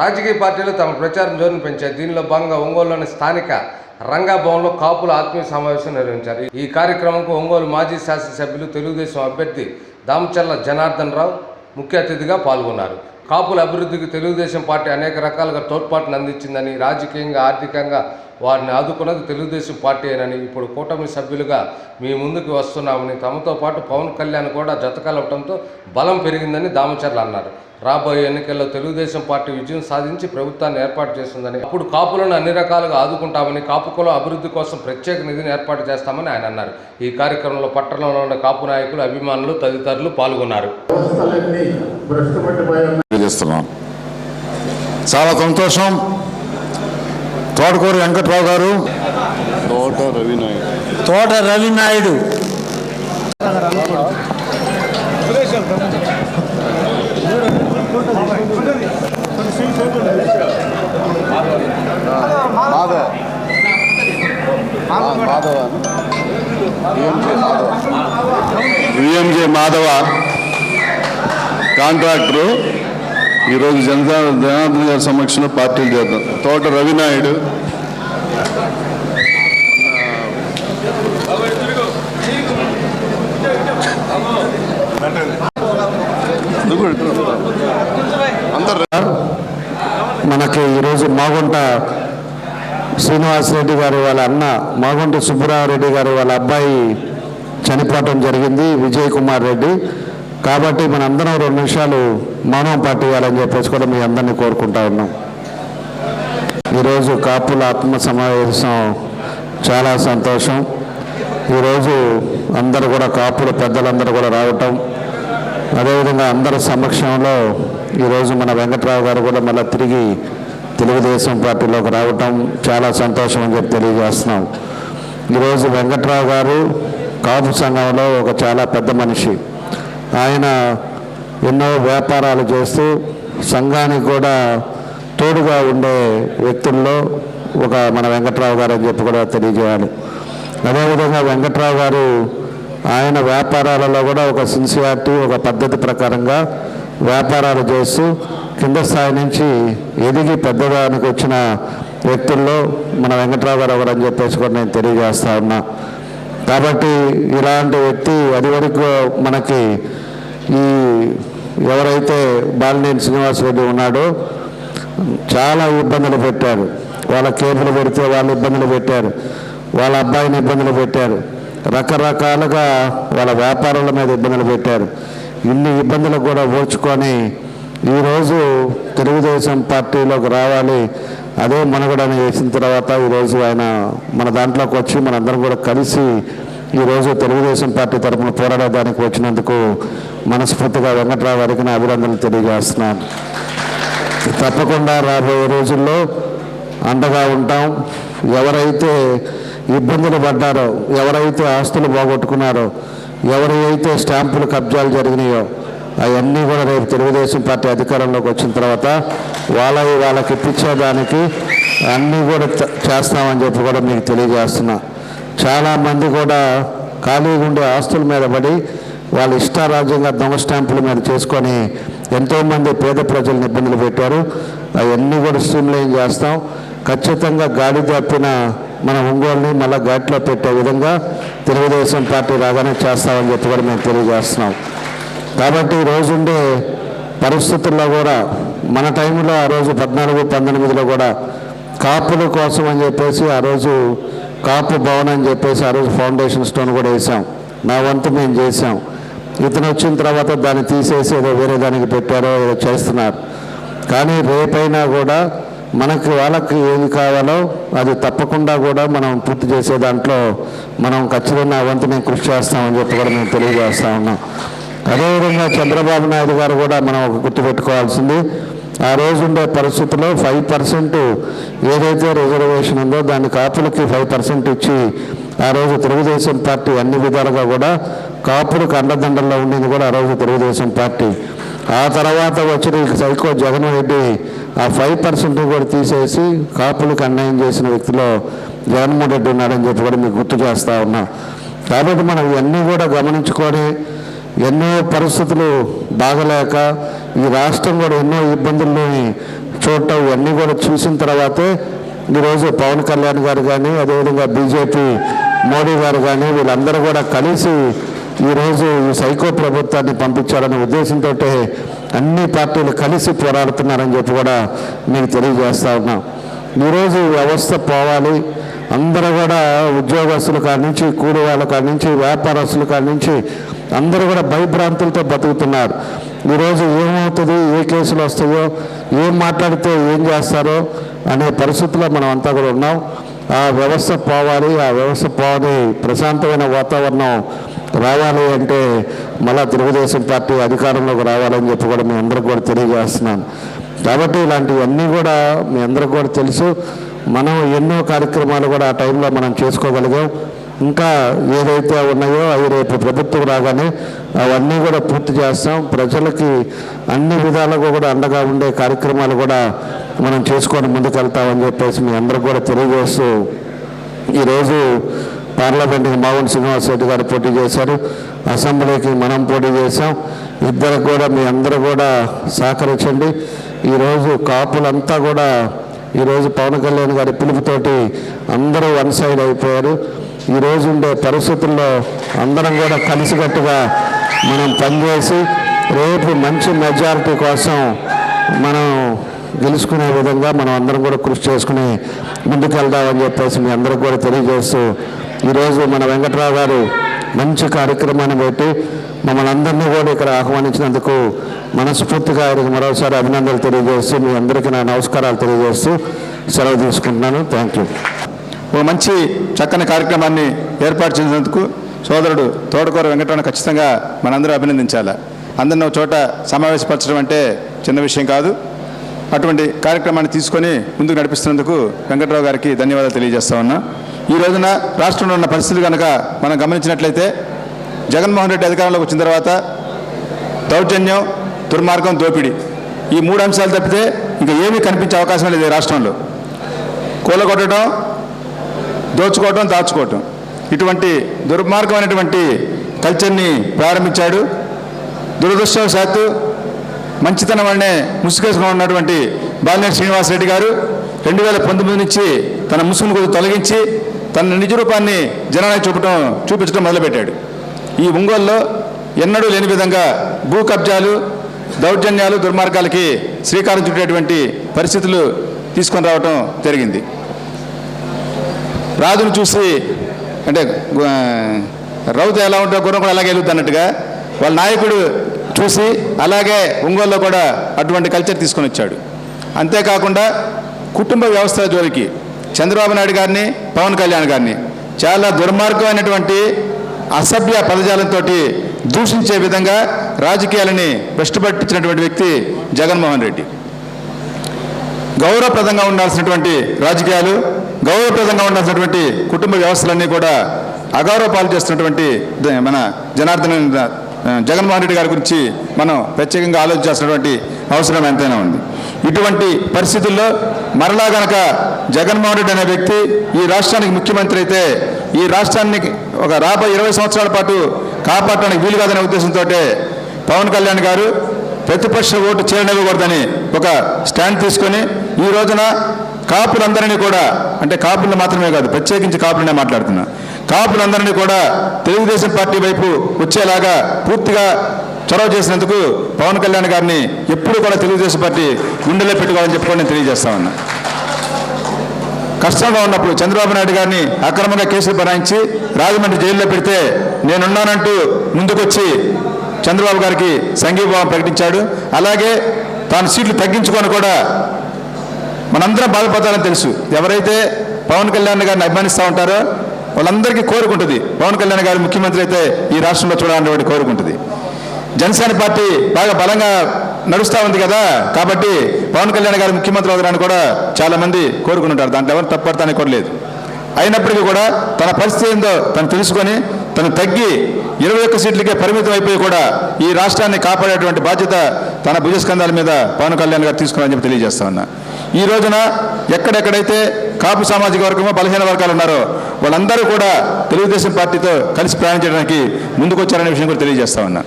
రాజకీయ పార్టీలు తమ ప్రచారం జోరును పెంచాయి. దీనిలో భాగంగా ఒంగోలులోని స్థానిక రంగాభవన్లో కాపుల ఆత్మీయ సమావేశం నిర్వహించారు. ఈ కార్యక్రమంకు ఒంగోలు మాజీ శాసనసభ్యులు తెలుగుదేశం అభ్యర్థి దామచల్ల జనార్దన్ రావు ముఖ్య అతిథిగా పాల్గొన్నారు. కాపుల అభివృద్ధికి తెలుగుదేశం పార్టీ అనేక రకాలుగా తోడ్పాటును అందించిందని రాజకీయంగా ఆర్థికంగా వారిని ఆదుకున్నది తెలుగుదేశం పార్టీ అని ఇప్పుడు కూటమి సభ్యులుగా మీ ముందుకు వస్తున్నామని తమతో పాటు పవన్ కళ్యాణ్ కూడా జతకలవటంతో బలం పెరిగిందని దామచర్ల అన్నారు. రాబోయే ఎన్నికల్లో తెలుగుదేశం పార్టీ విజయం సాధించి ప్రభుత్వాన్ని ఏర్పాటు చేస్తుందని అప్పుడు కాపులను అన్ని రకాలుగా ఆదుకుంటామని కాపు కుల అభివృద్ధి కోసం ప్రత్యేక నిధిని ఏర్పాటు చేస్తామని ఆయన అన్నారు. ఈ కార్యక్రమంలో పట్టణంలో ఉన్న కాపు నాయకులు అభిమానులు తదితరులు పాల్గొన్నారు. చాలా సంతోషం. తోటకూరు వెంకట్రావు గారు. తోట రవినాయక్ తోట రవినాయుడు విఎంజే మాధవ. కాంట్రాక్టరు. ఈరోజు జనతా జనార్దన్ గారి సమక్షంలో పార్టీలు చేద్దాం. తోట రవినాయుడు. మనకి ఈరోజు మాగుంట శ్రీనివాసరెడ్డి గారు వాళ్ళ అన్న మాగుంట సుబ్బరామరెడ్డి గారు వాళ్ళ అబ్బాయి చనిపోవటం జరిగింది విజయ్ కుమార్ రెడ్డి. కాబట్టి మనందరం రెండు నిమిషాలు మౌనం పాటివ్వాలని చెప్పేసి కూడా మీ అందరినీ కోరుకుంటా ఉన్నాం. ఈరోజు కాపుల ఆత్మ సమావేశం చాలా సంతోషం. ఈరోజు అందరు కూడా కాపులు పెద్దలందరూ కూడా రావటం. అదేవిధంగా అందరి సమక్షంలో ఈరోజు మన వెంకట్రావు గారు కూడా మళ్ళీ తిరిగి తెలుగుదేశం పార్టీలోకి రావటం చాలా సంతోషం అని చెప్పి తెలియజేస్తున్నాం. ఈరోజు వెంకట్రావు గారు కాపు సంఘంలో ఒక చాలా పెద్ద మనిషి. ఆయన ఎన్నో వ్యాపారాలు చేస్తూ సంఘానికి కూడా తోడుగా ఉండే వ్యక్తుల్లో ఒక మన వెంకట్రావు గారు అని చెప్పి కూడా తెలియజేయాలి. అదేవిధంగా వెంకట్రావు గారు ఆయన వ్యాపారాలలో కూడా ఒక సిన్సియారిటీ ఒక పద్ధతి ప్రకారంగా వ్యాపారాలు చేస్తూ కింద స్థాయి నుంచి ఎదిగి పెద్దదానికి వచ్చిన వ్యక్తుల్లో మన వెంకట్రావు గారు ఎవరని చెప్పేసి కూడా నేను తెలియజేస్తా ఉన్నా. కాబట్టి ఇలాంటి వ్యక్తి అది వరకు మనకి ఈ ఎవరైతే బాలినేని శ్రీనివాసరెడ్డి ఉన్నాడో చాలా ఇబ్బందులు పెట్టారు. వాళ్ళ కేబులు పెడితే వాళ్ళు ఇబ్బందులు పెట్టారు. వాళ్ళ అబ్బాయిని ఇబ్బందులు పెట్టారు. రకరకాలుగా వాళ్ళ వ్యాపారాల మీద ఇబ్బందులు పెట్టారు. ఇన్ని ఇబ్బందులు కూడా ఓర్చుకొని ఈరోజు తెలుగుదేశం పార్టీలోకి రావాలి. అదే మనుగడని వేసిన తర్వాత ఈరోజు ఆయన మన దాంట్లోకి వచ్చి మనందరం కూడా కలిసి ఈరోజు తెలుగుదేశం పార్టీ తరఫున పోరాడడానికి వచ్చినందుకు మనస్ఫూర్తిగా వెంకట్రావు గారికి నా అభినందనలు తెలియజేస్తున్నాను. తప్పకుండా రాబోయే రోజుల్లో అండగా ఉంటాం. ఎవరైతే ఇబ్బందులు పడ్డారో ఎవరైతే ఆస్తులు పోగొట్టుకున్నారో ఎవరైతే స్టాంపులు కబ్జాలు జరిగినాయో అవన్నీ కూడా రేపు తెలుగుదేశం పార్టీ అధికారంలోకి వచ్చిన తర్వాత వాళ్ళ వాళ్ళకి ఇప్పించేదానికి అన్నీ కూడా చేస్తామని చెప్పి కూడా మీకు తెలియజేస్తున్నా. చాలామంది కూడా ఖాళీగా ఉండే ఆస్తుల మీద పడి వాళ్ళ ఇష్టారాజ్యంగా దొంగ స్టాంపుల మీద చేసుకొని ఎంతోమంది పేద ప్రజలను ఇబ్బందులు పెట్టారు. అవన్నీ కూడా స్ట్రీమ్లైన్ చేస్తాం. ఖచ్చితంగా గాడి తప్పిన మన ఒంగోలుని మళ్ళీ ఘాట్లో పెట్టే విధంగా తెలుగుదేశం పార్టీ రాగానే చేస్తామని చెప్పి కూడా మేము తెలియజేస్తున్నాం. కాబట్టి రోజుండే పరిస్థితుల్లో కూడా మన టైంలో ఆ రోజు పద్నాలుగు పంతొమ్మిదిలో కూడా కాపుల కోసం అని చెప్పేసి ఆ రోజు కాపు భవన్ అని చెప్పేసి ఆ రోజు ఫౌండేషన్ స్టోన్ కూడా వేసాం నా వంతు మేము చేసాం ఇతను వచ్చిన తర్వాత దాన్ని తీసేసి ఏదో వేరే దానికి పెట్టారో ఏదో చేస్తున్నారు. కానీ రేపైనా కూడా మనకి వాళ్ళకి ఏది కావాలో అది తప్పకుండా కూడా మనం పూర్తి చేసే దాంట్లో మనం ఖచ్చితంగా ఆ వంతు మేము కృషి చేస్తామని చెప్పి కూడా మేము తెలియజేస్తా ఉన్నాం. అదేవిధంగా చంద్రబాబు నాయుడు గారు కూడా మనం ఒక గుర్తుపెట్టుకోవాల్సింది ఆ రోజు ఉండే పరిస్థితుల్లో ఫైవ్ పర్సెంట్ ఏదైతే రిజర్వేషన్ ఉందో దాన్ని కాపులకి ఫైవ్ పర్సెంట్ ఇచ్చి ఆ రోజు తెలుగుదేశం పార్టీ అన్ని విధాలుగా కూడా కాపులకు అండదండల్లో ఉండేది కూడా ఆ రోజు తెలుగుదేశం పార్టీ. ఆ తర్వాత వచ్చిన సైకో జగన్ రెడ్డి ఆ ఫైవ్ పర్సెంట్ కూడా తీసేసి కాపులకు అన్యాయం చేసిన వ్యక్తిలో జగన్మోహన్ రెడ్డి ఉన్నాడని చెప్పి కూడా మీకు గుర్తు చేస్తా ఉన్నా. కాబట్టి మనం ఇవన్నీ కూడా గమనించుకొని ఎన్నో పరిస్థితులు బాగలేక ఈ రాష్ట్రం కూడా ఎన్నో ఇబ్బందుల్లోని చూడటం ఇవన్నీ కూడా చూసిన తర్వాతే ఈరోజు పవన్ కళ్యాణ్ గారు కానీ అదేవిధంగా బీజేపీ మోడీ గారు కానీ వీళ్ళందరూ కూడా కలిసి ఈరోజు ఈ సైకో ప్రభుత్వాన్ని పంపించాలనే ఉద్దేశంతో అన్ని పార్టీలు కలిసి పోరాడుతున్నారని చెప్పి కూడా మీకు తెలియజేస్తా ఉన్నాం. ఈరోజు వ్యవస్థ పోవాలి. అందరూ కూడా ఉద్యోగస్తుల కాడి నుంచి కూలి వాళ్ళ కాడి నుంచి వ్యాపారస్తుల కాడి నుంచి అందరూ కూడా భయభ్రాంతులతో బతుకుతున్నారు. ఈరోజు ఏమవుతుంది ఏ కేసులు వస్తాయో ఏం మాట్లాడితే ఏం చేస్తారో అనే పరిస్థితిలో మనం అంతా కూడా ఉన్నాం. ఆ వ్యవస్థ పోవాలి ఆ వ్యవస్థ పోవాలి ప్రశాంతమైన వాతావరణం రావాలి అంటే మళ్ళా తెలుగుదేశం పార్టీ అధికారంలోకి రావాలని చెప్పి కూడా మీ అందరికి కూడా తెలియజేస్తున్నాను. కాబట్టి ఇలాంటివన్నీ కూడా మీ అందరికి కూడా తెలుసు. మనం ఎన్నో కార్యక్రమాలు కూడా ఆ టైంలో మనం చేసుకోగలిగాం. ఇంకా ఏదైతే ఉన్నాయో అవి రేపు ప్రభుత్వం రాగానే అవన్నీ కూడా పూర్తి చేస్తాం. ప్రజలకి అన్ని విధాలుగా కూడా అండగా ఉండే కార్యక్రమాలు కూడా మనం చేసుకొని ముందుకెళ్తామని చెప్పేసి మీ అందరికి కూడా తెలియజేస్తూ ఈరోజు పార్లమెంట్కి మావన్ శ్రీనివాస్ రెడ్డి గారు పోటీ చేశారు. అసెంబ్లీకి మనం పోటీ చేశాం. ఇద్దరు కూడా మీ అందరూ కూడా సహకరించండి. ఈరోజు కాపులంతా కూడా ఈరోజు పవన్ కళ్యాణ్ గారి పిలుపుతోటి అందరూ వన్ సైడ్ అయిపోయారు. ఈరోజు ఉండే పరిస్థితుల్లో అందరం కూడా కలిసికట్టుగా మనం పనిచేసి రేపు మంచి మెజారిటీ కోసం మనం గెలుచుకునే విధంగా మనం అందరం కూడా కృషి చేసుకుని ముందుకెళ్దామని చెప్పేసి మీ అందరికి కూడా తెలియజేస్తూ ఈరోజు మన వెంకట్రావు గారు మంచి కార్యక్రమాన్ని పెట్టి మమ్మల్ని అందరినీ కూడా ఇక్కడ ఆహ్వానించినందుకు మనస్ఫూర్తిగా ఆయనకు మరోసారి అభినందనలు తెలియజేస్తూ మీ అందరికీ నా నమస్కారాలు తెలియజేస్తూ సెలవు తీసుకుంటున్నాను. థ్యాంక్ యూ ఒక మంచి చక్కని కార్యక్రమాన్ని ఏర్పాటు చేసినందుకు సోదరుడు తోటకూర వెంకటరమణ ఖచ్చితంగా మనందరూ అభినందించాలి. అందరిని ఒక చోట సమావేశపరచడం అంటే చిన్న విషయం కాదు. అటువంటి కార్యక్రమాన్ని తీసుకొని ముందుకు నడిపిస్తున్నందుకు వెంకట్రావు గారికి ధన్యవాదాలు తెలియజేస్తా ఉన్నా. ఈ రోజున రాష్ట్రంలో ఉన్న పరిస్థితులు కనుక మనం గమనించినట్లయితే జగన్మోహన్ రెడ్డి అధికారంలోకి వచ్చిన తర్వాత దౌర్జన్యం దుర్మార్గం దోపిడీ ఈ మూడు అంశాలు తప్పితే ఇంకా ఏమీ కనిపించే అవకాశం లేదు రాష్ట్రంలో. కూలగొట్టడం దోచుకోవటం దాచుకోవటం. ఇటువంటి దుర్మార్గమైనటువంటి కల్చర్ని ప్రారంభించాడు. దురదృష్టవశాత్తు మంచితనం అనే ముసుగేసుకుని ఉన్నటువంటి బాలినేని శ్రీనివాసరెడ్డి గారు రెండు వేల పంతొమ్మిది నుంచి తన ముసుగును కొద్దిగా తొలగించి తన నిజ రూపాన్ని జనానికి చూపటం చూపించడం మొదలుపెట్టాడు. ఈ ఒంగోలులో ఎన్నడూ లేని విధంగా భూ కబ్జాలు దౌర్జన్యాలు దుర్మార్గాలకి శ్రీకారం చుట్టేటువంటి పరిస్థితులు తీసుకొని రావటం జరిగింది. రాజును చూసి అంటే రౌత రౌతు ఎలా ఉంటుందో గుర్రం కూడా అలాగే వెళ్తుంది అన్నట్టుగా వాళ్ళ నాయకుడు చూసి అలాగే ఒంగోలులో కూడా అటువంటి కల్చర్ తీసుకొని వచ్చాడు. అంతేకాకుండా కుటుంబ వ్యవస్థ జోలికి చంద్రబాబు నాయుడు గారిని పవన్ కళ్యాణ్ గారిని చాలా దుర్మార్గమైనటువంటి అసభ్య పదజాలంతో దూషించే విధంగా రాజకీయాలని భ్రష్టుపట్టించినటువంటి వ్యక్తి జగన్మోహన్ రెడ్డి. గౌరవప్రదంగా ఉండాల్సినటువంటి రాజకీయాలు గౌరవప్రదంగా ఉండాల్సినటువంటి కుటుంబ వ్యవస్థలన్నీ కూడా అగౌరవ పాలు చేస్తున్నటువంటి మన జనార్దన జగన్మోహన్ రెడ్డి గారి గురించి మనం ప్రత్యేకంగా ఆలోచించాల్సినటువంటి అవసరం ఎంతైనా ఉంది. ఇటువంటి పరిస్థితుల్లో మరలా గనక జగన్మోహన్ రెడ్డి అనే వ్యక్తి ఈ రాష్ట్రానికి ముఖ్యమంత్రి అయితే ఈ రాష్ట్రానికి ఒక రాబోయే ఇరవై సంవత్సరాల పాటు కాపాడటానికి వీలు కాదనే ఉద్దేశంతో పవన్ కళ్యాణ్ గారు ప్రతిపక్ష ఓటు చేరనివ్వకూడదని ఒక స్టాండ్ తీసుకొని ఈ రోజున కాపులందరినీ కూడా అంటే కాపులు మాత్రమే కాదు ప్రత్యేకించి కాపులనే మాట్లాడుతున్నా. కాపులందరినీ కూడా తెలుగుదేశం పార్టీ వైపు వచ్చేలాగా పూర్తిగా చొరవ చేసినందుకు పవన్ కళ్యాణ్ గారిని ఎప్పుడు కూడా తెలుగుదేశం పార్టీ గుండెలో పెట్టుకోవాలని చెప్పుకొని నేను తెలియజేస్తా ఉన్నా. కష్టంగా ఉన్నప్పుడు చంద్రబాబు నాయుడు గారిని అక్రమంగా కేసులు బనాయించి రాజమండ్రి జైల్లో పెడితే నేనున్నానంటూ ముందుకొచ్చి చంద్రబాబు గారికి సంఘీభావం ప్రకటించాడు. అలాగే తాను సీట్లు తగ్గించుకొని కూడా మనందరం బాధపడాలని తెలుసు. ఎవరైతే పవన్ కళ్యాణ్ గారిని అభిమానిస్తూ ఉంటారో వాళ్ళందరికీ కోరుకుంటుంది. పవన్ కళ్యాణ్ గారు ముఖ్యమంత్రి అయితే ఈ రాష్ట్రంలో చూడాలనేటువంటి కోరుకుంటుంది. జనసేన పార్టీ బాగా బలంగా నడుస్తూ ఉంది కదా. కాబట్టి పవన్ కళ్యాణ్ గారు ముఖ్యమంత్రి అవుతారని కూడా చాలామంది కోరుకుంటుంటారు. దాంట్లో ఎవరు తప్పడతానికి కూడా లేదు అయినప్పటికీ కూడా తన పరిస్థితి ఏందో తను తెలుసుకొని తను తగ్గి ఇరవై ఒక్క సీట్లకే పరిమితం అయిపోయి కూడా ఈ రాష్ట్రాన్ని కాపాడేటువంటి బాధ్యత తన భుజస్కంధాల మీద పవన్ కళ్యాణ్ గారు తీసుకున్నారని చెప్పి తెలియజేస్తా ఉన్నా. ఈ రోజున ఎక్కడెక్కడైతే కాపు సామాజిక వర్గమో బలహీన వర్గాలు ఉన్నారో వాళ్ళందరూ కూడా తెలుగుదేశం పార్టీతో కలిసి ప్రయాణించడానికి ముందుకొచ్చారనే విషయం కూడా తెలియజేస్తా ఉన్నా.